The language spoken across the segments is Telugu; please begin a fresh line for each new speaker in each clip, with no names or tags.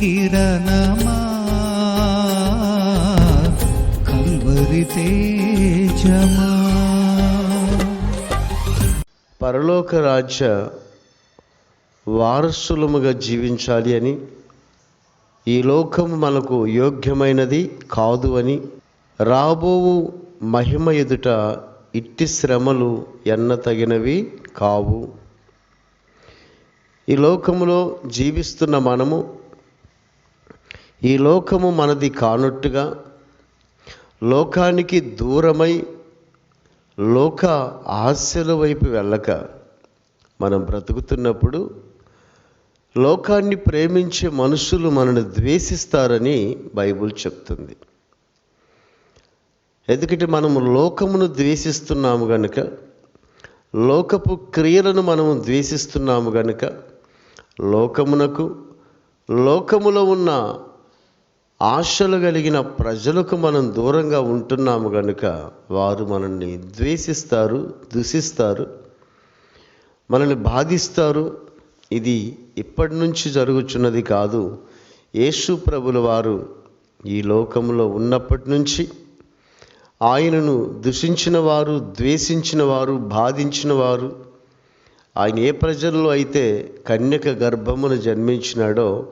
కిరణమా కల్వరి తేజమా.
పరలోక రాజ్య వారసులముగా జీవించాలి అని ఈ లోకము మనకు యోగ్యమైనది కాదు అని రాబోవు మహిమ ఎదుట ఇట్టి శ్రమలు ఎన్న తగినవి కావు. ఈ లోకములో జీవిస్తున్న మనము ఈ లోకము మనది కానట్టుగా లోకానికి దూరమై లోక ఆశల వైపు వెళ్ళక మనం బ్రతుకుతున్నప్పుడు లోకాన్ని ప్రేమించే మనుషులు మనల్ని ద్వేషిస్తారని బైబుల్ చెప్తుంది. ఎందుకంటే మనము లోకమును ద్వేషిస్తున్నాము గనుక లోకపు క్రియలను మనము ద్వేషిస్తున్నాము గనుక లోకమునకు లోకములో ఉన్న ఆశలు కలిగిన ప్రజలకు మనం దూరంగా ఉంటున్నాము కనుక వారు మనల్ని ద్వేషిస్తారు దూషిస్తారు మనల్ని బాధిస్తారు. ఇది ఇప్పటి నుంచి జరుగుచున్నది కాదు. యేసు ప్రభుల వారు ఈ లోకంలో ఉన్నప్పటి నుంచి ఆయనను దూషించిన వారు ద్వేషించిన వారు బాధించిన వారు ఆయన ఏ ప్రజల్లో అయితే కన్యక గర్భమును జన్మించినాడో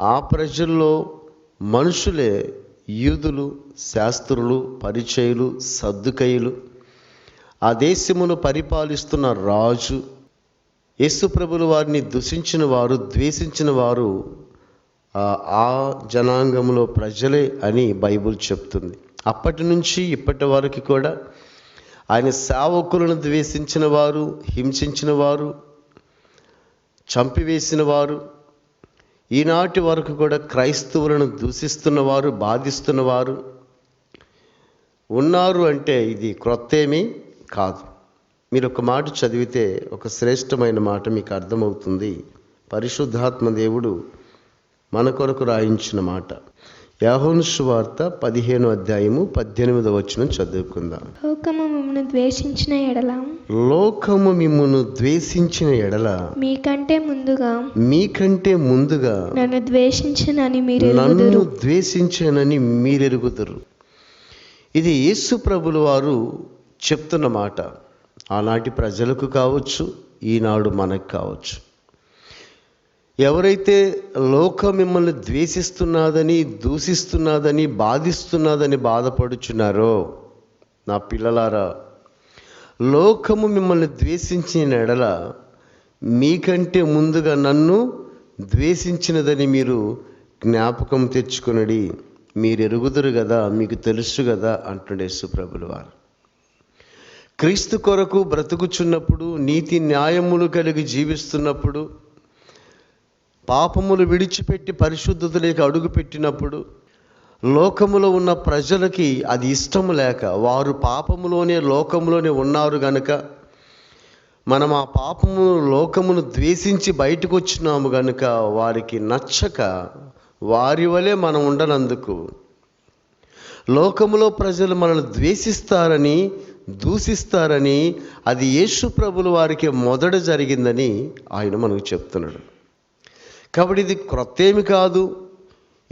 ఆ ప్రజల్లో మనుషులే యూదులు శాస్త్రులు పరిచయులు సద్దుకయులు. ఆ దేశమును పరిపాలిస్తున్న రాజు యేసుప్రభుల వారిని దూషించిన వారు ద్వేషించిన వారు ఆ- ఆ జనాంగంలో ప్రజలే అని బైబుల్ చెప్తుంది. అప్పటి నుంచి ఇప్పటి వరకు కూడా ఆయన సేవకులను ద్వేషించిన వారు హింసించిన వారు చంపివేసిన వారు ఈనాటి వరకు కూడా క్రైస్తవులను దూషిస్తున్నవారు బాధిస్తున్నవారు ఉన్నారు అంటే ఇది క్రొత్తేమీ కాదు. మీరు ఒక మాట చదివితే ఒక శ్రేష్టమైన మాట మీకు అర్థమవుతుంది. పరిశుద్ధాత్మ దేవుడు మన కొరకు రాయించిన మాట. యాహోను సువార్త పదిహేను అధ్యాయము పద్దెనిమిదవ వచ్చిన చదువుకుందాం.
లోకము మిమ్మల్ని ద్వేషించిన ఎడల.
లోకము మిమ్మును ద్వేషించిన ఎడల.
మీకంటే ముందుగా.
మీకంటే ముందుగా.
నన్ను ద్వేషించనని మీరు
నన్ను ద్వేషించానని మీరెరుగుదురు. ఇది యేసు ప్రభుల వారు చెప్తున్న మాట. ఆనాటి ప్రజలకు కావచ్చు ఈనాడు మనకు కావచ్చు. ఎవరైతే లోకం మిమ్మల్ని ద్వేషిస్తున్నదని దూషిస్తున్నదని బాధిస్తున్నదని బాధపడుచున్నారో నా పిల్లలారా లోకము మిమ్మల్ని ద్వేషించిన ఎడల మీకంటే ముందుగా నన్ను ద్వేషించినదని మీరు జ్ఞాపకం తెచ్చుకునడి. మీరు ఎరుగుదురు కదా మీకు తెలుసు కదా అంటుండే సుప్రభులు వారు. క్రీస్తు కొరకు బ్రతుకుచున్నప్పుడు నీతి న్యాయములు కలిగి జీవిస్తున్నప్పుడు పాపములు విడిచిపెట్టి పరిశుద్ధతలోకి అడుగుపెట్టినప్పుడు లోకములో ఉన్న ప్రజలకి అది ఇష్టము లేక వారు పాపములోనే లోకములోనే ఉన్నారు గనుక మనం ఆ పాపము లోకమును ద్వేషించి బయటకు వచ్చినాము గనుక వారికి నచ్చక వారి వలె మనం ఉండనందుకు. లోకములో ప్రజలు మనల్ని ద్వేషిస్తారని దూషిస్తారని అది యేసు ప్రభులు వారికి మొదట జరిగిందని ఆయన మనకు చెప్తున్నాడు. కాబట్టి ఇది క్రొత్త ఏమి కాదు.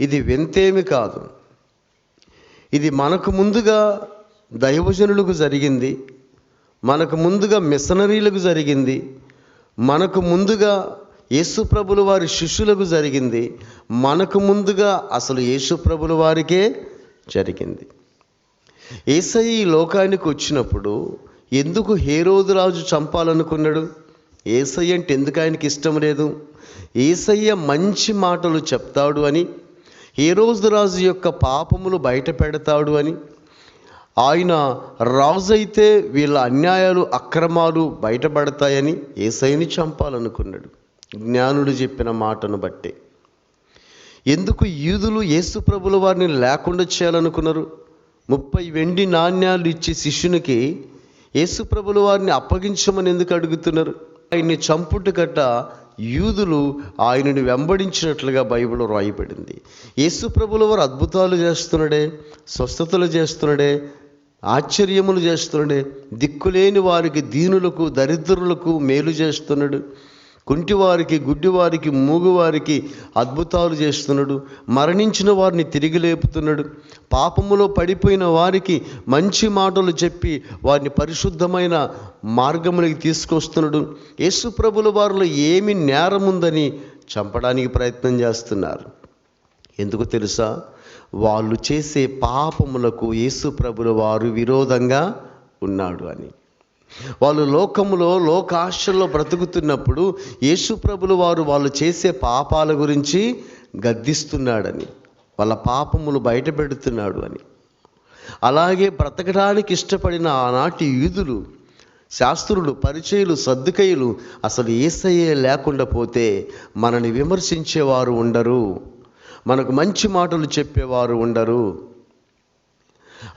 ఇది వింతేమి కాదు. ఇది మనకు ముందుగా దైవజనులకు జరిగింది. మనకు ముందుగా మిషనరీలకు జరిగింది. మనకు ముందుగా యేసుప్రభుల వారి శిష్యులకు జరిగింది. మనకు ముందుగా అసలు యేసుప్రభుల వారికే జరిగింది. ఏసై ఈ లోకానికి వచ్చినప్పుడు ఎందుకు హేరోదు రాజు చంపాలనుకున్నాడు? ఏసయ్య అంటే ఎందుకు ఆయనకి ఇష్టం లేదు? ఏసయ్య మంచి మాటలు చెప్తాడు అని హేరోజు రాజు యొక్క పాపములు బయట పెడతాడు అని? ఆయన రాజు అయితే వీళ్ళ అన్యాయాలు అక్రమాలు బయటపడతాయని ఏసైని చంపాలనుకున్నాడు. జ్ఞానుడు చెప్పిన మాటను బట్టే. ఎందుకు యూదులు యేసు ప్రభుల వారిని లేకుండా చేయాలనుకున్నారు? ముప్పై వెండి నాణ్యాలు ఇచ్చి శిష్యునికి యేసు ప్రభుల వారిని అప్పగించమని ఎందుకు అడుగుతున్నారు? ఆయన్ని చంపుట గట్ట యూదులు ఆయనని వెంబడించినట్లుగా బైబిల్ రాయబడింది. యేసు ప్రభుల వారు అద్భుతాలు చేస్తున్నాడే స్వస్థతలు చేస్తున్నాడే ఆశ్చర్యములు చేస్తున్నాడే దిక్కులేని వారికి దీనులకు దరిద్రులకు మేలు చేస్తున్నాడు. కుంటివారికి గుడ్డివారికి మూగువారికి అద్భుతాలు చేస్తున్నాడు. మరణించిన వారిని తిరిగి లేపుతున్నాడు. పాపములో పడిపోయిన వారికి మంచి మాటలు చెప్పి వారిని పరిశుద్ధమైన మార్గములకి తీసుకొస్తున్నాడు. యేసు ప్రభుల వారిలో ఏమి నేరముందని చంపడానికి ప్రయత్నం చేస్తున్నారు. ఎందుకు తెలుసా? వాళ్ళు చేసే పాపములకు యేసు ప్రభుల వారు విరోధంగా ఉన్నాడు అని. వాళ్ళు లోకములో లోకాశల్లో బ్రతుకుతున్నప్పుడు యేసుప్రభుల వారు వాళ్ళు చేసే పాపాల గురించి గద్దిస్తున్నాడని వాళ్ళ పాపములు బయట పెడుతున్నాడు అని. అలాగే బ్రతకడానికి ఇష్టపడిన ఆనాటి యూదులు శాస్త్రులు పరిచయులు సర్దుకయులు అసలు ఏసయ్యే లేకుండా పోతే మనని విమర్శించేవారు ఉండరు. మనకు మంచి మాటలు చెప్పేవారు ఉండరు.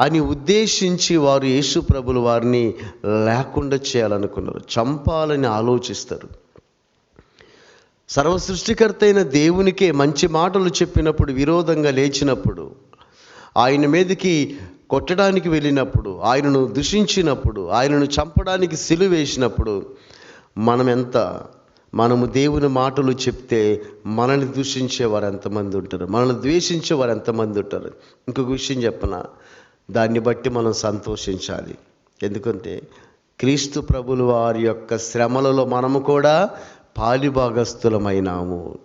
అని ఉద్దేశించి వారు యేసు ప్రభులు వారిని లేకుండా చేయాలనుకున్నారు. చంపాలని ఆలోచిస్తారు. సర్వ సృష్టికర్తైన అయిన దేవునికే మంచి మాటలు చెప్పినప్పుడు విరోధంగా లేచినప్పుడు ఆయన మీదకి కొట్టడానికి వెళ్ళినప్పుడు ఆయనను దూషించినప్పుడు ఆయనను చంపడానికి సిలువేసినప్పుడు మనం ఎంత మనము దేవుని మాటలు చెప్తే మనల్ని దూషించేవారు ఎంతమంది ఉంటారు? మనల్ని ద్వేషించేవారు ఎంతమంది ఉంటారు? ఇంకొక విషయం చెప్పనా? దాన్ని బట్టి మనం సంతోషించాలి. ఎందుకంటే క్రీస్తు ప్రభులు వారి యొక్క శ్రమలలో మనము కూడా పాలిభాగస్థులమైనాము.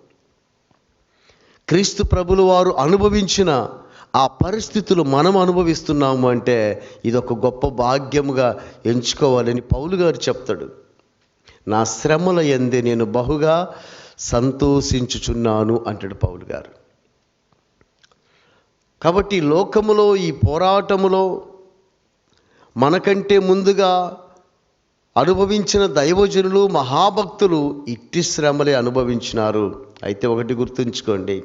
క్రీస్తు ప్రభులు వారు అనుభవించిన ఆ పరిస్థితులు మనం అనుభవిస్తున్నాము అంటే ఇది ఒక గొప్ప భాగ్యముగా ఎంచుకోవాలని పౌలు గారు చెప్తాడు. నా శ్రమల ఎందే నేను బహుగా సంతోషించుచున్నాను అంటాడు పౌలు గారు. కాబట్టి లోకములో ఈ పోరాటములో మనకంటే ముందుగా అనుభవించిన దైవజనులు మహాభక్తులు ఇట్టి శ్రమలే అనుభవించినారు. అయితే ఒకటి గుర్తుంచుకోండి.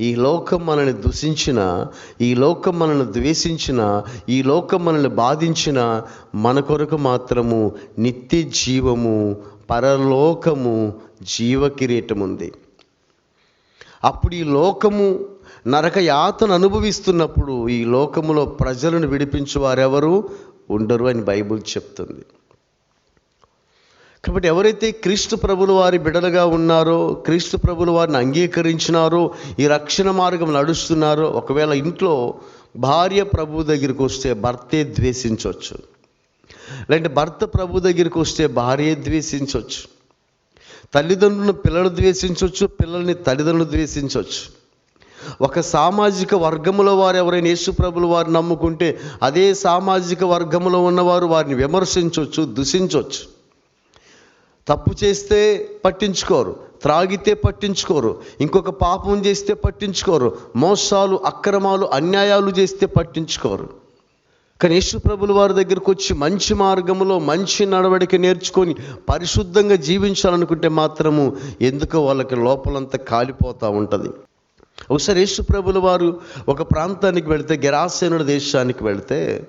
ఈ లోకం మనల్ని దూషించిన ఈ లోకం మనల్ని ద్వేషించిన ఈ లోకం మనల్ని బాధించిన మన కొరకు మాత్రము నిత్య జీవము పరలోకము జీవకిరీటం ఉంది అప్పుడు ఈ లోకము నరక యాతను అనుభవిస్తున్నప్పుడు ఈ లోకములో ప్రజలను విడిపించు వారెవరు ఉండరు అని బైబుల్ చెప్తుంది. కాబట్టి ఎవరైతే క్రీస్తు ప్రభులు వారి బిడలుగా ఉన్నారో క్రీస్తు ప్రభులు వారిని అంగీకరించినారో ఈ రక్షణ మార్గం నడుస్తున్నారో ఒకవేళ ఇంట్లో భార్య ప్రభు దగ్గరికి వస్తే భర్తే ద్వేషించవచ్చు. లేదంటే భర్త ప్రభు దగ్గరికి వస్తే భార్య ద్వేషించవచ్చు. తల్లిదండ్రులను పిల్లలు ద్వేషించవచ్చు పిల్లల్ని తల్లిదండ్రులు ద్వేషించవచ్చు. ఒక సామాజిక వర్గములో వారు ఎవరైనా యేసుప్రభులు వారు నమ్ముకుంటే అదే సామాజిక వర్గంలో ఉన్నవారు వారిని విమర్శించవచ్చు దూషించవచ్చు తప్పు చేస్తే పట్టించుకోరు త్రాగితే పట్టించుకోరు ఇంకొక పాపం చేస్తే పట్టించుకోరు మోసాలు అక్రమాలు అన్యాయాలు చేస్తే పట్టించుకోరు. కానీ యేసు ప్రభుల వారి దగ్గరకు వచ్చి మంచి మార్గంలో మంచి నడవడిక నేర్చుకొని పరిశుద్ధంగా జీవించాలనుకుంటే మాత్రము ఎందుకో వాళ్ళకి లోపలంతా కాలిపోతూ ఉంటుంది. ఒకసారి యేసు ప్రభుల వారు ఒక ప్రాంతానికి వెళితే గెరాసేనుడు దేశానికి వెళితే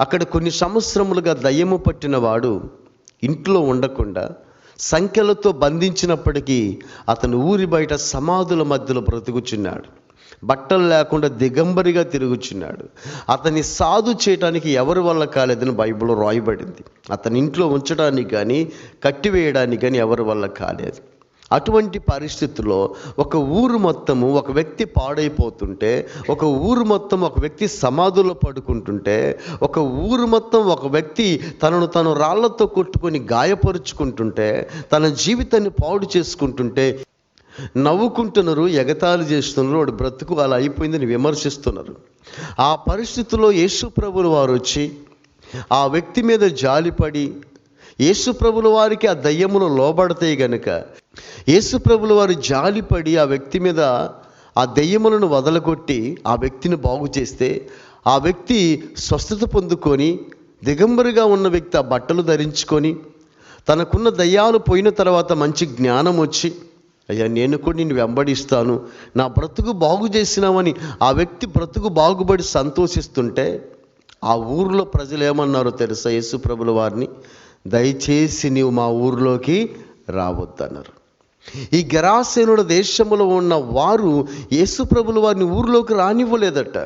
అక్కడ కొన్ని సంవత్సరములుగా దయ్యము పట్టిన వాడు ఇంట్లో ఉండకుండా సంఖ్యలతో బంధించినప్పటికీ అతను ఊరి బయట సమాధుల మధ్యలో బ్రతుకుచున్నాడు. బట్టలు లేకుండా దిగంబరిగా తిరుగుచున్నాడు. అతన్ని సాధు చేయడానికి ఎవరి వల్ల కాలేదని బైబిల్లో రాయబడింది. అతని ఇంట్లో ఉంచడానికి కానీ కట్టివేయడానికి కానీ ఎవరి వల్ల కాలేదు. అటువంటి పరిస్థితుల్లో ఒక ఊరు మొత్తము ఒక వ్యక్తి పాడైపోతుంటే ఒక ఊరు మొత్తం ఒక వ్యక్తి సమాధుల్లో పడుకుంటుంటే ఒక ఊరు మొత్తం ఒక వ్యక్తి తనను తను రాళ్ళతో కొట్టుకొని గాయపరుచుకుంటుంటే తన జీవితాన్ని పాడు చేసుకుంటుంటే నవ్వుకుంటున్నారు ఎగతాళి చేస్తున్నారు వాడు బ్రతుకు అలా అయిపోయిందని విమర్శిస్తున్నారు. ఆ పరిస్థితిలో యేసు ప్రభుల వారు వచ్చి ఆ వ్యక్తి మీద జాలిపడి యేసుప్రభుల వారికి ఆ దయ్యములు లోబడతాయి గనుక యేసుప్రభుల వారు జాలిపడి ఆ వ్యక్తి మీద ఆ దయ్యములను వదలగొట్టి ఆ వ్యక్తిని బాగు చేస్తే ఆ వ్యక్తి స్వస్థత పొందుకొని దిగంబరిగా ఉన్న వ్యక్తి ఆ బట్టలు ధరించుకొని తనకున్న దయ్యాలు పోయిన తర్వాత మంచి జ్ఞానం వచ్చి అయ్యా నేను కూడా నిన్ను వెంబడిస్తాను నా బ్రతుకు బాగు చేసినామని ఆ వ్యక్తి బ్రతుకు బాగుపడి సంతోషిస్తుంటే ఆ ఊర్లో ప్రజలు ఏమన్నారో తెలుసా యేసు ప్రభుల వారిని? దయచేసి నీవు మా ఊర్లోకి రావద్దన్నారు. ఈ గరాసేనుడు దేశంలో ఉన్న వారు యేసుప్రభులు వారిని ఊర్లోకి రానివ్వలేదట.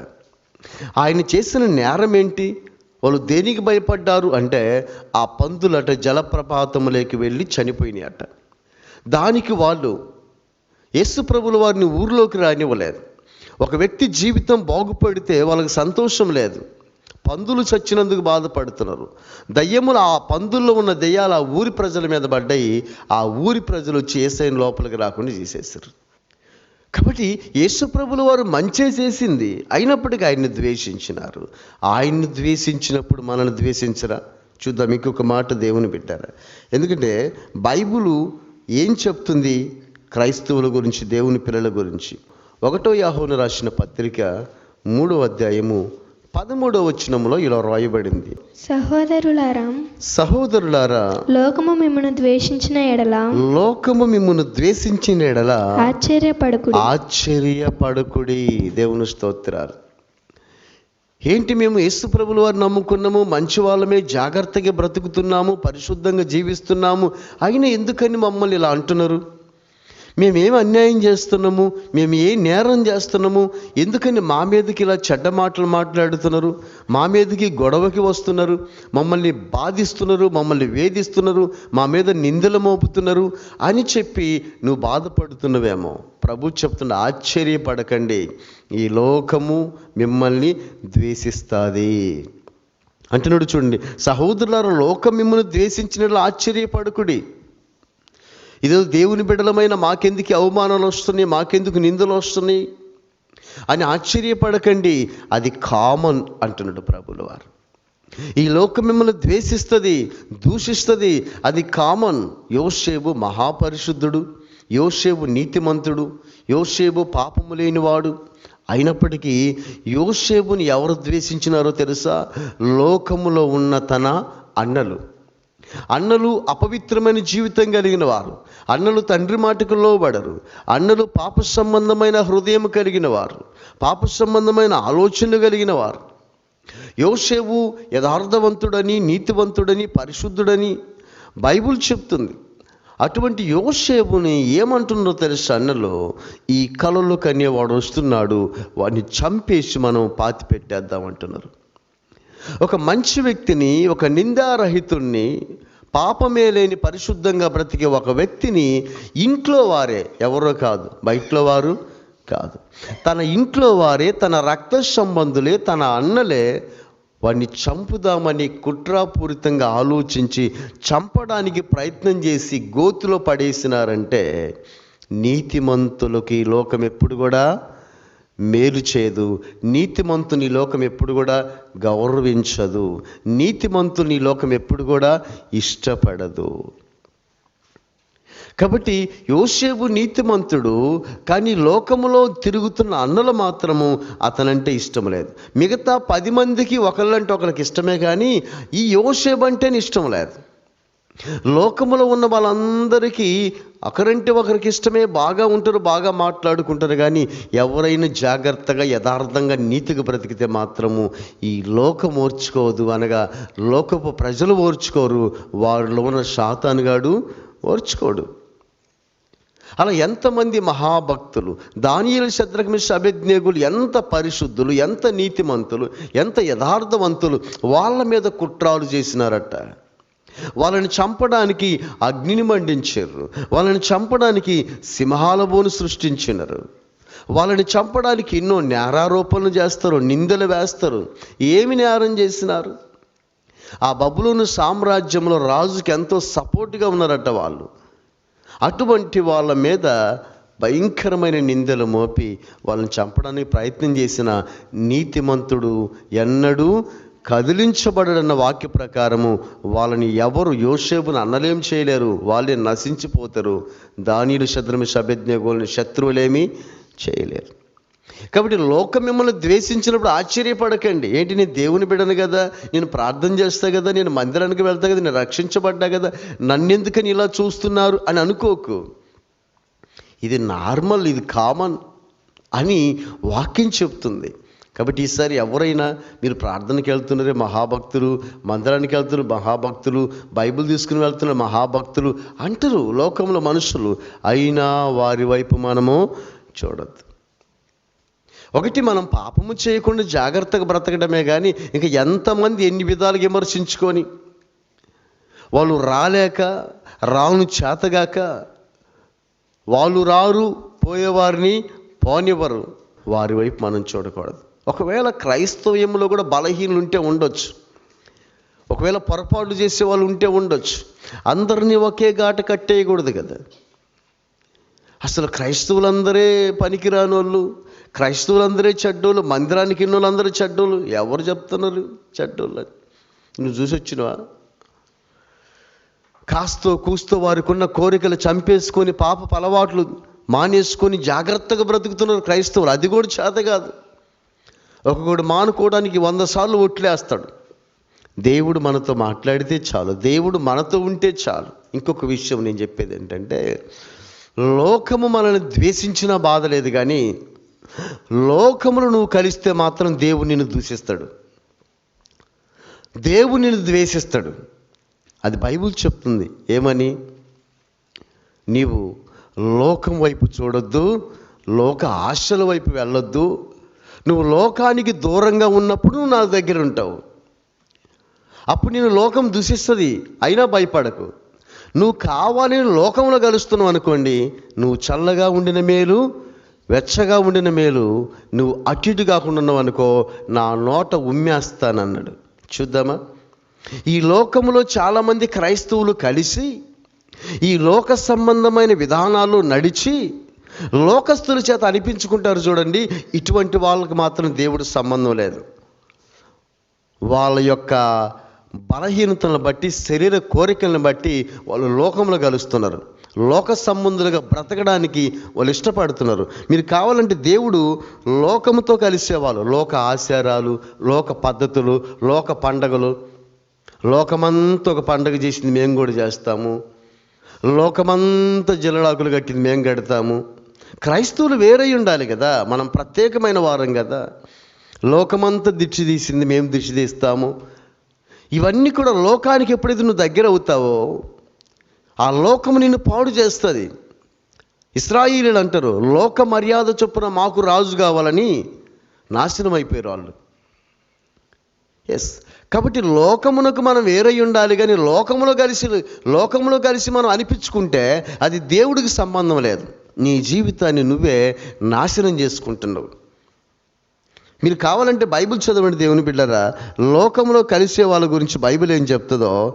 ఆయన చేసిన నేరం ఏంటి వాళ్ళు దేనికి భయపడ్డారు అంటే ఆ పందులట జలప్రపాతములోకి వెళ్ళి చనిపోయినాయట. దానికి వాళ్ళు యేసుప్రభులు వారిని ఊరిలోకి రానివ్వలేదు. ఒక వ్యక్తి జీవితం బాగుపడితే వాళ్ళకి సంతోషం లేదు. పందులు చచ్చినందుకు బాధపడుతున్నారు. దయ్యములు ఆ పందుల్లో ఉన్న దెయ్యాలు ఆ ఊరి ప్రజల మీద పడ్డాయి. ఆ ఊరి ప్రజలు వచ్చి లోపలికి రాకుండా చేసేసారు కాబట్టి యేసుప్రభుల వారు మంచే చేసింది. అయినప్పటికీ ఆయన్ని ద్వేషించినారు. ఆయన్ని ద్వేషించినప్పుడు మనల్ని ద్వేషించరా? చూద్దాం ఇంకొక మాట దేవుని పెట్టారా ఎందుకంటే బైబులు ఏం చెప్తుంది? క్రైస్తవుల గురించి దేవుని పిల్లల గురించి. ఒకటో యాహోను రాసిన పత్రిక మూడో అధ్యాయము పదమూడో వచనంలో ఇలా రాయబడింది
సహోదరులారా
సహోదరులారా
లోకము మిమ్మల్ని ద్వేషించిన ఎడల
లోకము మిమ్మల్ని ద్వేషించిన ఎడల
ఆశ్చర్యపడకుడు.
ఆశ్చర్యపడకుడి. దేవుని స్తోత్రాలు. ఏంటి మేము యేసు ప్రభుల వారు నమ్ముకున్నాము? మంచి వాళ్ళమే జాగ్రత్తగా బ్రతుకుతున్నాము పరిశుద్ధంగా జీవిస్తున్నాము. అయినా ఎందుకని మమ్మల్ని ఇలా అంటున్నారు? మేమేం అన్యాయం చేస్తున్నాము? మేము ఏ నేరం చేస్తున్నాము? ఎందుకని మా మీదకి ఇలా చెడ్డ మాటలు మాట్లాడుతున్నారు? మా మీదకి గొడవకి వస్తున్నారు? మమ్మల్ని బాధిస్తున్నారు? మమ్మల్ని వేధిస్తున్నారు? మా మీద నిందలు మోపుతున్నారు? అని చెప్పి నువ్వు బాధపడుతున్నవేమో. ప్రభు చెప్తున్న ఆశ్చర్యపడకండి. ఈ లోకము మిమ్మల్ని ద్వేషిస్తుంది. అంటున్నాడు చూడండి సహోదరుల లోకం మిమ్మల్ని ద్వేషించినట్లు ఆశ్చర్యపడకుడి. ఇదో దేవుని బిడ్డలమైన మాకెందుకు అవమానాలు వస్తున్నాయి? మాకెందుకు నిందలు వస్తున్నాయి? అని ఆశ్చర్యపడకండి. అది కామన్ అంటున్నాడు ప్రభుల వారు. ఈ లోకం మిమ్మల్ని ద్వేషిస్తుంది దూషిస్తుంది. అది కామన్ యోసేబు మహాపరిశుద్ధుడు యోసేబు నీతిమంతుడు యోసేబు పాపము లేనివాడు. అయినప్పటికీ యోషేబుని ఎవరు ద్వేషించినారో తెలుసా? లోకములో ఉన్న తన అన్నలు. అన్నలు అపవిత్రమైన జీవితం కలిగిన వారు. అన్నలు తండ్రి మాటకు లోబడరు. అన్నలు పాప సంబంధమైన హృదయం కలిగిన వారు. పాప సంబంధమైన ఆలోచనలు కలిగిన వారు. యోసేవు యథార్థవంతుడని నీతివంతుడని పరిశుద్ధుడని బైబుల్ చెప్తుంది. అటువంటి యోషేవుని ఏమంటున్నారో తెలుసు అన్నలో? ఈ కళలు కనేవాడు వస్తున్నాడు. వాడిని చంపేసి మనం పాతి పెట్టేద్దామంటున్నారు ఒక మంచి వ్యక్తిని ఒక నిందారహితుణ్ణి పాపమే లేని పరిశుద్ధంగా బ్రతికే ఒక వ్యక్తిని ఇంట్లో వారే. ఎవరో కాదు. బయటలో వారు కాదు. తన ఇంట్లో వారే తన రక్త సంబంధులే తన అన్నలే వాడిని చంపుదామని కుట్రాపూరితంగా ఆలోచించి చంపడానికి ప్రయత్నం చేసి గోతులో పడేసినారంటే నీతిమంతులకి లోకం ఎప్పుడు కూడా మేలు చేయదు నీతిమంతుని లోకం ఎప్పుడు కూడా గౌరవించదు. నీతిమంతుని లోకం ఎప్పుడు కూడా ఇష్టపడదు. కాబట్టి యోసేపు నీతిమంతుడు కానీ లోకములో తిరుగుతున్న అన్నలు మాత్రము అతనంటే ఇష్టం లేదు. మిగతా పది మందికి ఒకళ్ళంటే ఒకరికి ఇష్టమే కానీ ఈ యోసేపు అంటేనే ఇష్టం లేదు. లోకములో ఉన్న వాళ్ళందరికీ ఒకరంటే ఒకరికి ఇష్టమే బాగా ఉంటారు బాగా మాట్లాడుకుంటారు కానీ ఎవరైనా జాగ్రత్తగా యథార్థంగా నీతిగా బ్రతికితే మాత్రము ఈ లోకం ఓర్చుకోదు అనగా లోకపు ప్రజలు ఓర్చుకోరు వారిలో ఉన్న శాతానుగాడు ఓర్చుకోడు. అలా ఎంతమంది మహాభక్తులు దానియలు శత్రుఘ్మిష అభిజ్ఞగులు ఎంత పరిశుద్ధులు ఎంత నీతిమంతులు ఎంత యథార్థవంతులు వాళ్ళ మీద కుట్రాలు చేసినారట. వాళ్ళని చంపడానికి అగ్నిని మండించారు వాళ్ళని చంపడానికి సింహాలబోను సృష్టించినారు. వాళ్ళని చంపడానికి ఎన్నో నేరారోపణలు చేస్తారు నిందలు వేస్తారు. ఏమి నేరం చేసినారు? ఆ బబులోను సామ్రాజ్యంలో రాజుకి ఎంతో సపోర్ట్గా ఉన్నారట వాళ్ళు. అటువంటి వాళ్ళ మీద భయంకరమైన నిందలు మోపి వాళ్ళని చంపడానికి ప్రయత్నం చేసిన నీతిమంతుడు ఎన్నడూ కదిలించబడన్న వాక్య ప్రకారము వాళ్ళని ఎవరు యోసేపును అన్నలేం చేయలేరు వాళ్ళే నశించిపోతారు. దానిలు శత్రుమి సభ్యజ్ఞగోళ్ళని శత్రువులేమి చేయలేరు. కాబట్టి లోకం మిమ్మల్ని ద్వేషించినప్పుడు ఆశ్చర్యపడకండి. ఏంటి నేను దేవుని బిడను కదా నేను ప్రార్థన చేస్తా కదా నేను మందిరానికి వెళ్తా కదా నేను రక్షించబడ్డా కదా నన్నెందుకని ఇలా చూస్తున్నారు అని అనుకోకు. ఇది నార్మల్ ఇది కామన్ అని వాక్యం చెప్తుంది. కాబట్టి ఈసారి ఎవరైనా మీరు ప్రార్థనకి వెళ్తున్నారే మహాభక్తులు మందిరానికి వెళ్తున్నారు మహాభక్తులు బైబిల్ తీసుకుని వెళ్తున్న మహాభక్తులు అంటారు లోకంలో మనుషులు. అయినా వారి వైపు మనము చూడద్దు. ఒకటి మనం పాపము చేయకుండా జాగ్రత్తగా బ్రతకడమే కానీ ఇంకా ఎంతమంది ఎన్ని విధాలుగా విమర్శించుకొని వాళ్ళు రాలేక రాను చేతగాక వాళ్ళు రారు పోయేవారిని పోనివ్వరు. వారి వైపు మనం చూడకూడదు. ఒకవేళ క్రైస్తవ్యంలో కూడా బలహీనలు ఉంటే ఉండొచ్చు. ఒకవేళ పొరపాటు చేసే వాళ్ళు ఉంటే ఉండొచ్చు. అందరినీ ఒకే ఘాట కట్టేయకూడదు కదా. అసలు క్రైస్తవులందరే పనికిరాని వాళ్ళు క్రైస్తవులందరే చెడ్డోళ్ళు మందిరానికి ఎన్ని వాళ్ళందరూ చెడ్డోళ్ళు. ఎవరు చెప్తున్నారు చెడ్డోళ్ళు నువ్వు చూసి వచ్చినవా? కాస్తో కూస్తో వారికి ఉన్న కోరికలు చంపేసుకొని పాప అలవాట్లు మానేసుకొని జాగ్రత్తగా బ్రతుకుతున్నారు క్రైస్తవులు. అది కూడా చేత కాదు. ఒకడు మానుకోవడానికి వంద సార్లు ఒట్లేస్తాడు. దేవుడు మనతో మాట్లాడితే చాలు. దేవుడు మనతో ఉంటే చాలు. ఇంకొక విషయం నేను చెప్పేది ఏంటంటే లోకము మనల్ని ద్వేషించిన బాధ లేదు కానీ లోకములు నువ్వు కలిస్తే మాత్రం దేవుడు నిన్ను దూషిస్తాడు. దేవుడు నిన్ను ద్వేషిస్తాడు. అది బైబిల్ చెప్తుంది. ఏమని? నీవు లోకం వైపు చూడొద్దు లోక ఆశల వైపు వెళ్ళొద్దు నువ్వు లోకానికి దూరంగా ఉన్నప్పుడు నువ్వు నా దగ్గర ఉంటావు. అప్పుడు నేను లోకం దూషిస్తుంది అయినా భయపడకు. నువ్వు కావాలని లోకంలో కలుస్తున్నావు అనుకోండి నువ్వు చల్లగా ఉండిన మేలు వెచ్చగా ఉండిన మేలు నువ్వు అటు ఇటు కాకుండా ఉన్నావు అనుకో నా నోట ఉమ్మేస్తానన్నాడు. చూద్దామా? ఈ లోకంలో చాలామంది క్రైస్తవులు కలిసి ఈ లోక సంబంధమైన విధానాలు నడిచి లోకస్తుల చేత అనిపించుకుంటారు చూడండి ఇటువంటి వాళ్ళకి మాత్రం దేవుడు సంబంధం లేదు. వాళ్ళ యొక్క బలహీనతలను బట్టి శరీర కోరికలను బట్టి వాళ్ళు లోకంలో కలుస్తున్నారు. లోక సంబంధులుగా బ్రతకడానికి వాళ్ళు ఇష్టపడుతున్నారు. మీరు కావాలంటే దేవుడు లోకముతో కలిసేవాళ్ళు. లోక ఆచారాలు లోక పద్ధతులు లోక పండగలు. లోకమంతా ఒక పండగ చేసింది మేము కూడా చేస్తాము. లోకమంతా జలడాకులు కట్టింది మేము కడతాము. క్రైస్తవులు వేరై ఉండాలి కదా. మనం ప్రత్యేకమైన వారం కదా. లోకమంతా దిక్ష తీసింది మేము దిక్ష తీస్తాము. ఇవన్నీ కూడా లోకానికి ఎప్పుడైతే నువ్వు దగ్గర అవుతావో ఆ లోకము నిన్ను పాడు చేస్తుంది. ఇస్రాయిలీలు అంటారు లోక మర్యాద చొప్పున మాకు రాజు కావాలని నాశనం అయిపోయారు వాళ్ళు. ఎస్ కాబట్టి లోకమునకు మనం వేరై ఉండాలి కానీ లోకములో కలిసి లోకములో కలిసి మనం అనిపించుకుంటే అది దేవుడికి సంబంధం లేదు. నీ జీవితాన్ని నువ్వే నాశనం చేసుకుంటున్నావు. మీరు కావాలంటే బైబిల్ చదవండి దేవుని బిడ్డరా. లోకంలో కలిసే వాళ్ళ గురించి బైబిల్ ఏం చెప్తుందో?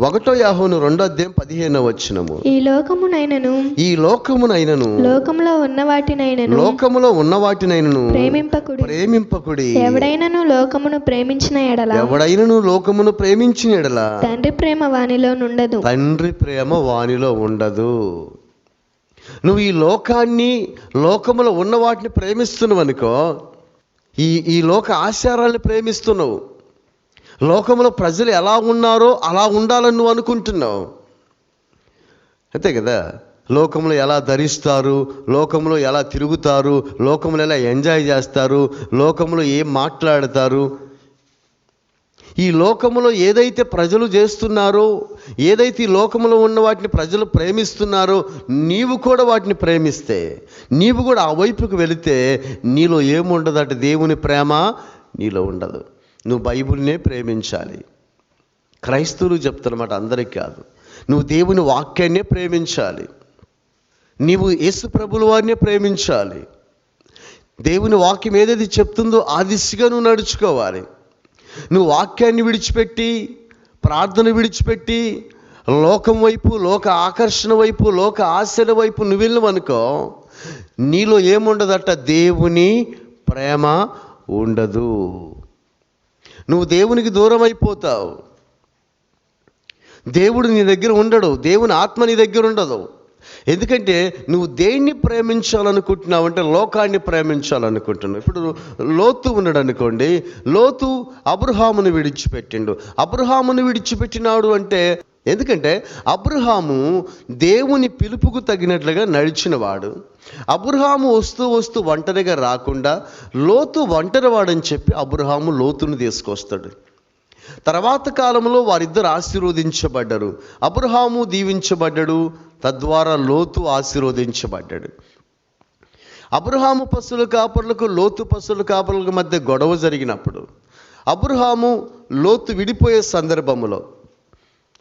ఒకటో యాహోను రెండో అధ్యాయం పదిహేనో వచ్చినము
ఈ లోకమునైనను
ఈ లోకమునైనను
లోకములో ఉన్న వాటినైనను
లోకములో ఉన్న వాటినైనను
ప్రేమింపకుడి.
ప్రేమింపకుడి.
ఎవడైనను లోకమును ప్రేమించిన ఎడల?
ఎవడైనను లోకమును ప్రేమించిన ఎడల?
తండ్రి ప్రేమ వానిలో నుండదు.
తండ్రి ప్రేమ వానిలో ఉండదు. నువ్వు ఈ లోకాన్ని లోకములో ఉన్న వాటిని ప్రేమిస్తున్నావు అనుకో ఈ ఈ లోక ఆచారాలను ప్రేమిస్తున్నావు. లోకంలో ప్రజలు ఎలా ఉన్నారో అలా ఉండాలని నువ్వు అనుకుంటున్నావు. అంతే కదా? లోకంలో ఎలా ధరిస్తారు లోకంలో ఎలా తిరుగుతారు లోకంలో ఎలా ఎంజాయ్ చేస్తారు లోకంలో ఏం మాట్లాడతారు ఈ లోకములో ఏదైతే ప్రజలు చేస్తున్నారో ఏదైతే ఈ లోకములో ఉన్న వాటిని ప్రజలు ప్రేమిస్తున్నారో నీవు కూడా వాటిని ప్రేమిస్తే నీవు కూడా ఆ వైపుకు వెళితే నీలో ఏముండదట? దేవుని ప్రేమ నీలో ఉండదు. నువ్వు బైబిల్నే ప్రేమించాలి. క్రైస్తవులు చెప్తున్నమాట అందరికీ కాదు. నువ్వు దేవుని వాక్యాన్నే ప్రేమించాలి. నీవు యేసు ప్రభుల వారినే ప్రేమించాలి. దేవుని వాక్యం ఏదైతే చెప్తుందో ఆ దిశగా నువ్వు నడుచుకోవాలి. నువ్వు వాక్యాన్ని విడిచిపెట్టి ప్రార్థన విడిచిపెట్టి లోకం వైపు లోక ఆకర్షణ వైపు లోక ఆశల వైపు నువ్వు వెళ్ళవనుకో నీలో ఏముండదట? దేవుని ప్రేమ ఉండదు. నువ్వు దేవునికి దూరం అయిపోతావు దేవుడు నీ దగ్గర ఉండడు. దేవుని ఆత్మ నీ దగ్గర ఉండదు. ఎందుకంటే నువ్వు దేన్ని ప్రేమించాలనుకుంటున్నావు అంటే లోకాన్ని ప్రేమించాలనుకుంటున్నావు. ఇప్పుడు లోతు ఉన్నాడు అనుకోండి లోతు అబ్రహామును విడిచిపెట్టిండు. అబ్రహామును విడిచిపెట్టినాడు అంటే ఎందుకంటే అబ్రహాము దేవుని పిలుపుకు తగినట్లుగా నడిచినవాడు. అబ్రహాము వస్తూ వస్తూ ఒంటరిగా రాకుండా లోతు ఒంటరివాడని చెప్పి అబ్రహాము లోతును తీసుకొస్తాడు. తర్వాత కాలంలో వారిద్దరు ఆశీర్వదించబడ్డారు. అబ్రహాము దీవించబడ్డాడు. తద్వారా లోతు ఆశీర్వదించబడ్డాడు. అబ్రహాము పశువుల కాపర్లకు లోతు పశువుల కాపర్లకు మధ్య గొడవ జరిగినప్పుడు అబ్రహాము లోతు విడిపోయే సందర్భంలో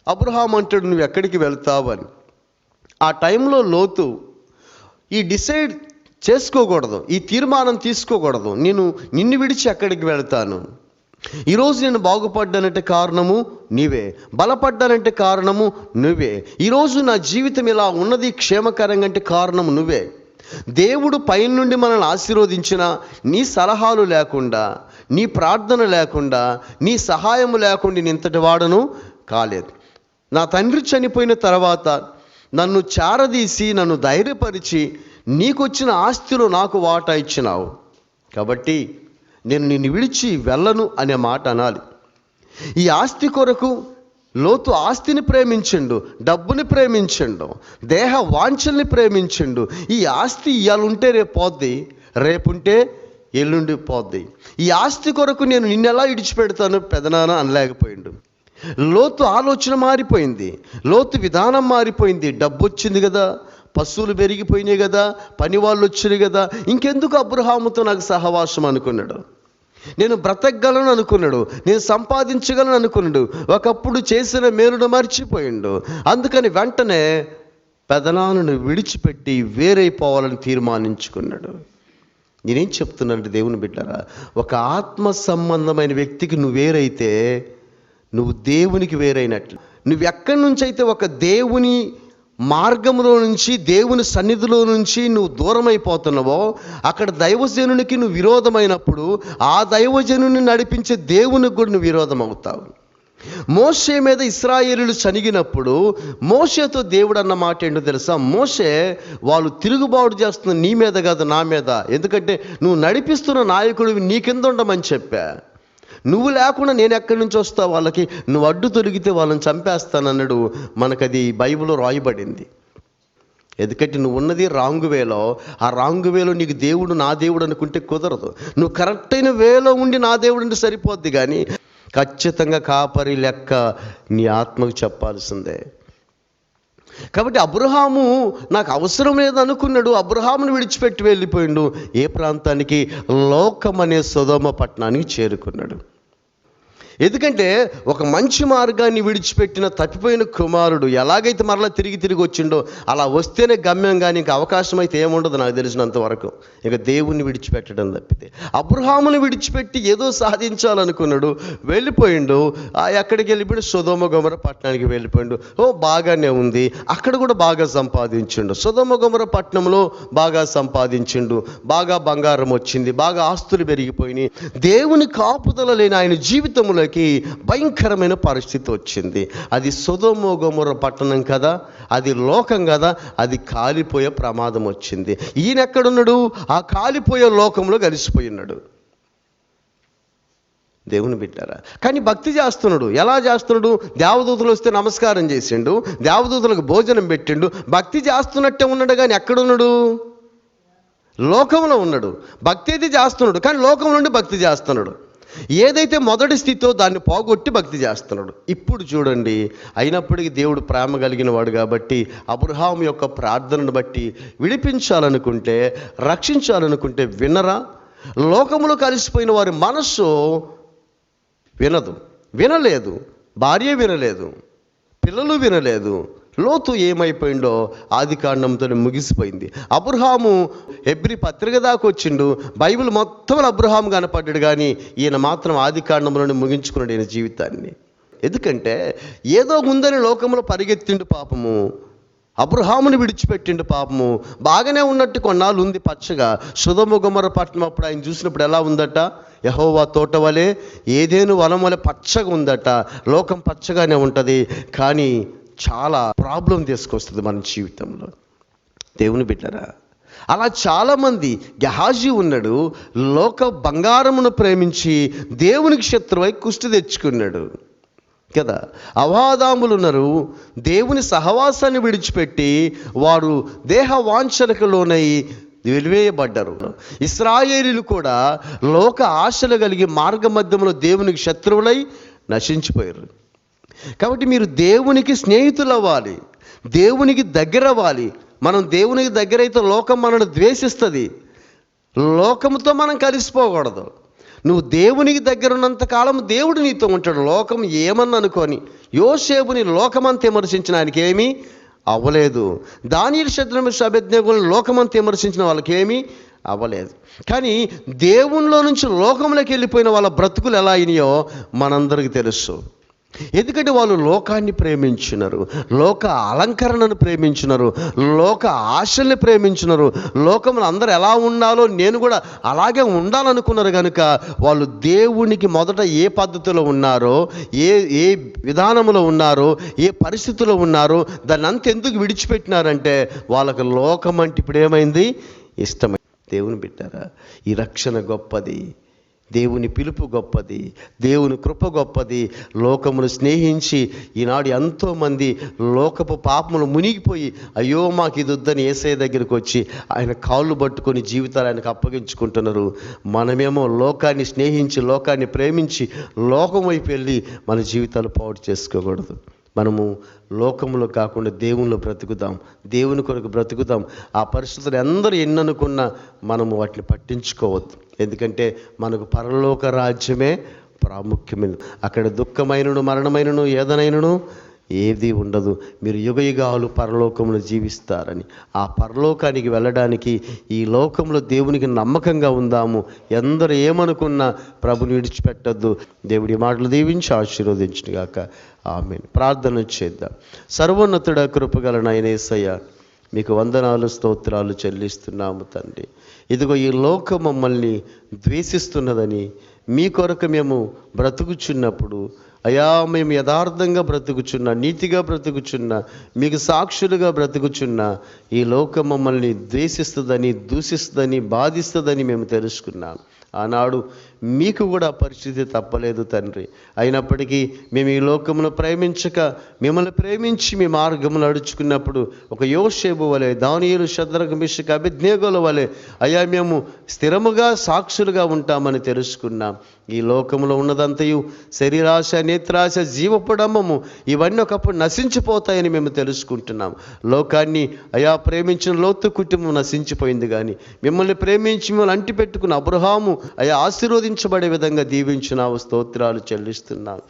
అబ్రహాం అంటాడు నువ్వు ఎక్కడికి వెళ్తావు? అని. ఆ టైంలో లోతు ఈ డిసైడ్ చేసుకోకూడదు ఈ తీర్మానం తీసుకోకూడదు. నేను నిన్ను విడిచి ఎక్కడికి వెళ్తాను? ఈరోజు నేను బాగుపడ్డానంటే కారణము నీవే. బలపడ్డానంటే కారణము నువ్వే. ఈరోజు నా జీవితం ఇలా ఉన్నది క్షేమకరంగా అంటే కారణము నువ్వే. దేవుడు పైన నుండి మనల్ని ఆశీర్వదించిన నీ సలహాలు లేకుండా నీ ప్రార్థన లేకుండా నీ సహాయం లేకుండా నేను ఇంతటి వాడను కాలేదు. నా తండ్రి చనిపోయిన తర్వాత నన్ను చారదీసి నన్ను ధైర్యపరిచి నీకొచ్చిన ఆస్తిలో నాకు వాటా ఇచ్చినావు. కాబట్టి నేను నిన్ను విడిచి వెళ్ళను అనే మాట అనాలి. ఈ ఆస్తి కొరకు లోతు ఆస్తిని ప్రేమించండు డబ్బుని ప్రేమించండు దేహ వాంఛల్ని ప్రేమించండు. ఈ ఆస్తి ఇవాళ ఉంటే రేపు పోద్ది రేపుంటే ఎల్లుండి పోద్ది. ఈ ఆస్తి కొరకు నేను నిన్నెలా ఇడిచిపెడతాను పెదనాన్న అనలేకపోయిండు. లోతు ఆలోచన మారిపోయింది లోతు విధానం మారిపోయింది డబ్బు వచ్చింది కదా. పశువులు పెరిగిపోయినాయి కదా పని వాళ్ళు వచ్చినాయి కదా. ఇంకెందుకు అబ్రహాముతో నాకు సహవాసం అనుకున్నాడు? నేను బ్రతకగలను అనుకున్నాడు నేను సంపాదించగలను అనుకున్నాడు. ఒకప్పుడు చేసిన మేలును మర్చిపోయిండు. అందుకని వెంటనే పెదనాలను విడిచిపెట్టి వేరైపోవాలని తీర్మానించుకున్నాడు. నేనేం చెప్తున్నానంటే దేవుని బిడ్డారా ఒక ఆత్మ సంబంధమైన వ్యక్తికి నువ్వు వేరైతే నువ్వు దేవునికి వేరైనట్లు. నువ్వు ఎక్కడి నుంచి అయితే ఒక దేవుని మార్గంలో నుంచి దేవుని సన్నిధిలో నుంచి నువ్వు దూరమైపోతున్నావో అక్కడ దైవజనునికి నువ్వు విరోధమైనప్పుడు ఆ దైవజనుని నడిపించే దేవునికి కూడా నువ్వు విరోధం అవుతావు మోషే మీద ఇస్రాయేలీలు చనిగినప్పుడు మోషేతో దేవుడు అన్న మాట ఏంటో తెలుసా? మోషే వాళ్ళు తిరుగుబాటు చేస్తున్న నీ మీద కాదు నా మీద. ఎందుకంటే నువ్వు నడిపిస్తున్న నాయకుడివి నీ కింద ఉండమని చెప్పా. నువ్వు లేకుండా నేను ఎక్కడి నుంచి వస్తా వాళ్ళకి? నువ్వు అడ్డు తొలిగితే వాళ్ళని చంపేస్తానన్నాడు. మనకది బైబిల్లో రాయబడింది. ఎందుకంటే నువ్వు ఉన్నది రాంగ్ వేలో ఆ రాంగ్ వేలో నీకు దేవుడు నా దేవుడు అనుకుంటే కుదరదు. నువ్వు కరెక్ట్ అయిన వేలో ఉండి నా దేవుడు అంటే సరిపోద్ది కానీ ఖచ్చితంగా కాపరి లెక్క నీ ఆత్మకు చెప్పాల్సిందే. కాబట్టి అబ్రహాము నాకు అవసరం లేదనుకున్నాడు. అబ్రహామును విడిచిపెట్టి వెళ్ళిపోయిండు. ఏ ప్రాంతానికి? లోకం అనే సుధమ పట్టణానికి చేరుకున్నాడు. ఎందుకంటే ఒక మంచి మార్గాన్ని విడిచిపెట్టిన తప్పిపోయిన కుమారుడు ఎలాగైతే మరలా తిరిగి తిరిగి వచ్చిండో అలా వస్తేనే గమ్యం కానీ ఇంకా అవకాశం అయితే ఏముండదు నాకు తెలిసినంత వరకు. ఇక దేవుణ్ణి విడిచిపెట్టడం తప్పితే. అబ్రహామును విడిచిపెట్టి ఏదో సాధించాలనుకున్నాడు వెళ్ళిపోయిండు. ఆ ఎక్కడికి వెళ్ళిపోయి సుధోమ గుమర పట్టణానికి వెళ్ళిపోయిండు. ఓ బాగానే ఉంది. అక్కడ కూడా బాగా సంపాదించిండు. సుధోమ గుమర పట్టణంలో బాగా సంపాదించిండు. బాగా బంగారం వచ్చింది. బాగా ఆస్తులు పెరిగిపోయినాయి. దేవుని కాపుదల లేని ఆయన వాళ్ళకి భయంకరమైన పరిస్థితి వచ్చింది. అది సుధోమ పట్టణం కదా అది లోకం కదా అది కాలిపోయే ప్రమాదం వచ్చింది. ఈయన ఎక్కడున్నాడు? ఆ కాలిపోయే లోకంలో కలిసిపోయినాడు దేవుని బిడ్డారా కానీ భక్తి చేస్తున్నాడు. ఎలా చేస్తున్నాడు? దేవదూతలు వస్తే నమస్కారం చేసిండు దేవదూతలకు భోజనం పెట్టిండు భక్తి చేస్తున్నట్టే ఉన్నాడు కానీ ఎక్కడున్నాడు? లోకంలో ఉన్నాడు. భక్తి అయితే చేస్తున్నాడు కానీ లోకం నుండి భక్తి చేస్తున్నాడు. ఏదైతే మొదటి స్థితితో దాన్ని పోగొట్టి భక్తి చేస్తున్నాడు ఇప్పుడు చూడండి అయినప్పటికీ దేవుడు ప్రేమ కలిగిన వాడు కాబట్టి అబ్రహాం యొక్క ప్రార్థనను బట్టి విడిపించాలనుకుంటే రక్షించాలనుకుంటే వినరా? లోకములో కలిసిపోయిన వారి మనస్సు వినదు. వినలేదు. భార్య వినలేదు. పిల్లలు వినలేదు. లోతు ఏమైపోయిందో ఆది కాండంతో ముగిసిపోయింది. అబ్రహాము ఎబ్రి పత్రిక దాకా వచ్చిండు. బైబిల్ మొత్తం అబ్రహాం కనపడ్డాడు కానీ ఈయన మాత్రం ఆది కాండంలోనే ముగించుకున్నాడు ఈయన జీవితాన్ని. ఎందుకంటే ఏదో ఉందని లోకంలో పరిగెత్తిండు పాపము. అబ్రహాముని విడిచిపెట్టిండు పాపము. బాగానే ఉన్నట్టు కొన్నాళ్ళు ఉంది పచ్చగా. సుధముగుమర పట్టణం అప్పుడు ఆయన చూసినప్పుడు ఎలా ఉందట? యహోవా తోట వలె ఏదేను వనం వలె పచ్చగా ఉందట. లోకం పచ్చగానే ఉంటుంది. కానీ చాలా ప్రాబ్లం తీసుకొస్తుంది మన జీవితంలో. దేవుని బిడ్డరా అలా చాలామంది గహాజీ ఉన్నాడు లోక బంగారమును ప్రేమించి దేవునికి శత్రువై కుష్టి తెచ్చుకున్నాడు. కదా అవాదాములు ఉన్నారు దేవుని సహవాసాన్ని విడిచిపెట్టి వారు దేహ వాంఛనకు లోనై వెలివేయబడ్డారు. ఇస్రాయేలీలు కూడా లోక ఆశలు కలిగి మార్గ మధ్యంలో దేవునికి శత్రువులై నశించిపోయారు. కాబట్టి మీరు దేవునికి స్నేహితులు అవ్వాలి దేవునికి దగ్గర అవ్వాలి మనం దేవునికి దగ్గర అయితే లోకం మనల్ని ద్వేషిస్తుంది. లోకంతో మనం కలిసిపోకూడదు. నువ్వు దేవునికి దగ్గర ఉన్నంత కాలం దేవుడు నీతో ఉంటాడు. లోకం ఏమని అనుకొని యోసేపుని లోకమంత విమర్శించిన ఆయనకి ఏమీ? అవ్వలేదు. దాని శత్రుమ అభిజ్ఞకులను లోకమంత విమర్శించిన వాళ్ళకి ఏమీ? అవ్వలేదు. కానీ దేవునిలో నుంచి లోకంలోకి వెళ్ళిపోయిన వాళ్ళ బ్రతుకులు ఎలా అయినాయో మనందరికీ తెలుసు. ఎందుకంటే వాళ్ళు లోకాన్ని ప్రేమించినారు లోక అలంకరణను ప్రేమించినారు లోక ఆశల్ని ప్రేమించినారు లోకంలో అందరు ఎలా ఉండాలో నేను కూడా అలాగే ఉండాలనుకున్నారు కనుక వాళ్ళు దేవునికి మొదట ఏ పద్ధతిలో ఉన్నారో ఏ ఏ విధానంలో ఉన్నారో ఏ పరిస్థితిలో ఉన్నారో దాన్ని అంత ఎందుకు విడిచిపెట్టినారంటే వాళ్ళకి లోకం అంటే ఇప్పుడు ఏమైంది? ఇష్టమైంది. దేవుని పెట్టారా ఈ రక్షణ గొప్పది. దేవుని పిలుపు గొప్పది దేవుని కృప గొప్పది. లోకమును స్నేహించి ఈనాడు ఎంతోమంది లోకపు పాపములు మునిగిపోయి అయ్యో మాకు ఇది వద్దని ఏసఐ దగ్గరికి వచ్చి ఆయన కాళ్ళు పట్టుకొని జీవితాలు ఆయనకు అప్పగించుకుంటున్నారు. మనమేమో లోకాన్ని స్నేహించి లోకాన్ని ప్రేమించి లోకం వైపు వెళ్ళి మన జీవితాలు పాడు చేసుకోకూడదు. మనము లోకంలో కాకుండా దేవునిలో బ్రతుకుదాం. దేవుని కొరకు బ్రతుకుదాం. ఆ పరిస్థితులు అందరూ ఎన్ననుకున్నా మనము వాటిని పట్టించుకోవద్దు. ఎందుకంటే మనకు పరలోక రాజ్యమే ప్రాముఖ్యమైనది. అక్కడ దుఃఖమైనను మరణమైనను ఏదనైనను ఏది ఉండదు. మీరు యుగయుగాలు పరలోకంలో జీవిస్తారని. ఆ పరలోకానికి వెళ్ళడానికి ఈ లోకంలో దేవునికి నమ్మకంగా ఉందాము. ఎందరు ఏమనుకున్నా ప్రభుని విడిచిపెట్టద్దు. దేవుడి మాటలు దీవించి ఆశీర్వదించినగాక. ఆమె ప్రార్థన చేద్దాం. సర్వోన్నతుడ కృపగల నయనేసయ్య మీకు వందనాలు స్తోత్రాలు చెల్లిస్తున్నాము తండ్రి. ఇదిగో ఈ లోకం మమ్మల్ని ద్వేషిస్తున్నదని మీ కొరకు మేము బ్రతుకుచున్నప్పుడు అయా మేము యథార్థంగా బ్రతుకుచున్నా నీతిగా బ్రతుకుచున్నా మీకు సాక్షులుగా బ్రతుకుచున్నా ఈ లోకం మమ్మల్ని ద్వేషిస్తుందని దూషిస్తుందని బాధిస్తుందని మేము తెలుసుకున్నాం. ఆనాడు మీకు కూడా పరిస్థితి తప్పలేదు తండ్రి. అయినప్పటికీ మేము ఈ లోకమును ప్రేమించక మిమ్మల్ని ప్రేమించి మీ మార్గములు నడుచుకున్నప్పుడు ఒక యోషేబు వలె దానియులు శద్రకు మిషక అభిజ్ఞేగుల వలె అయ్యా మేము స్థిరముగా సాక్షులుగా ఉంటామని తెలుసుకున్నాం. ఈ లోకంలో ఉన్నదంతయు శరీరాశ నేత్రాశ జీవపడమము ఇవన్నీ ఒకప్పుడు నశించిపోతాయని మేము తెలుసుకుంటున్నాం. లోకాన్ని అయా ప్రేమించిన లోతు కుటుంబం నశించిపోయింది కానీ మిమ్మల్ని ప్రేమించి మిమ్మల్ని అంటిపెట్టుకున్న అబ్రహాము అయా ఆశీర్వదించబడే విధంగా దీవించినావు స్తోత్రాలు చెల్లిస్తున్నాను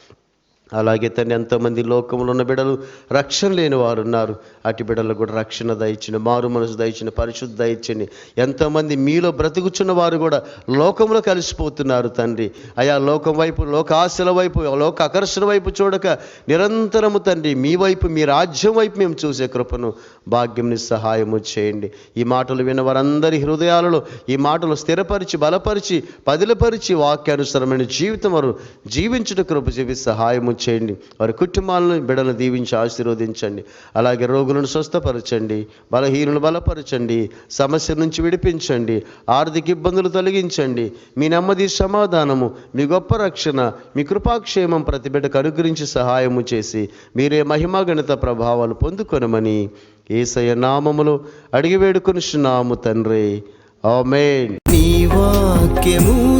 అలాగే తను ఎంతోమంది లోకంలో ఉన్న బిడలు రక్షణ లేని వారు ఉన్నారు అటు బిడలకు కూడా రక్షణ దయచండి మారు మనసు దయచండి పరిశుద్ధ దయచండి ఎంతోమంది మీలో బ్రతుకుచున్న వారు కూడా లోకంలో కలిసిపోతున్నారు తండ్రి. అయా లోకం వైపు లోక ఆశల వైపు లోక ఆకర్షణ వైపు చూడక నిరంతరము తండ్రి మీ వైపు మీ రాజ్యం వైపు మేము చూసే కృపను భాగ్యంని సహాయము చేయండి. ఈ మాటలు విన్న వారందరి హృదయాలలో ఈ మాటలు స్థిరపరిచి బలపరిచి పదిలపరిచి వాక్యానుసరమైన జీవితం వారు జీవించుట కృప చెప్పి సహాయము చేయండి. వారి కుటుంబాలను బిడలు దీవించి ఆశీర్వదించండి. అలాగే రోగులను స్వస్థపరచండి. బలహీనులు బలపరచండి. సమస్య నుంచి విడిపించండి. ఆర్థిక ఇబ్బందులు తొలగించండి. మీ నెమ్మది సమాధానము మీ గొప్ప రక్షణ మీ కృపాక్షేమం ప్రతి బిడ్డకు అనుగ్రహించి సహాయము చేసి మీరే మహిమాగణిత ప్రభావాలు పొందుకొనమని ఏసయ నామములో అడిగి వేడుకొనిచున్నాము తండ్రి. ఆమేన్.
నీ వాక్యము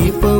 people